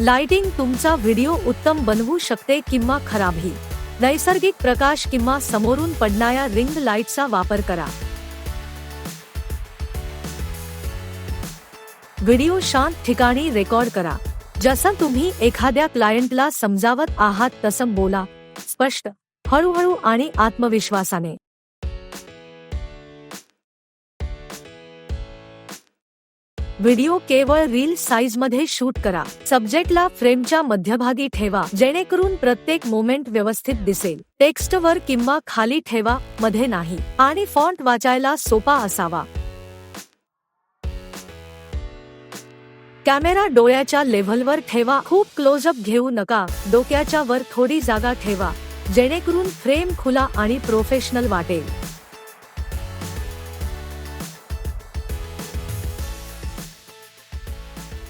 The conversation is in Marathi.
लाइटिंग तुमचा व्हिडिओ उत्तम बनवू शकते किंवा खराबही नैसर्गिक प्रकाश किंवा समोरून पडणाऱ्या रिंग लाईटचा वापर करा. व्हिडिओ शांत ठिकाणी रेकॉर्ड करा. जसं तुम्ही एखाद्या क्लायंटला समजावत आहात तसं बोला. स्पष्ट हळूहळू आणि आत्मविश्वासाने. व्हिडिओ केवळ रील साईजमध्ये शूट करा. सब्जेक्टला फ्रेमच्या मध्यभागी ठेवा जेणेकरून प्रत्येक मोमेंट व्यवस्थित दिसेल. टेक्स्ट वर किंवा खाली ठेवा मध्ये नाही. आणि फॉन्ट वाचायला सोपा असावा. कॅमेरा डोळ्याच्या लेव्हलवर ठेवा खूप क्लोजअप घेऊ नका. डोक्याच्या वर थोडी जागा ठेवा जेणेकरून फ्रेम खुला आणि प्रोफेशनल वाटेल.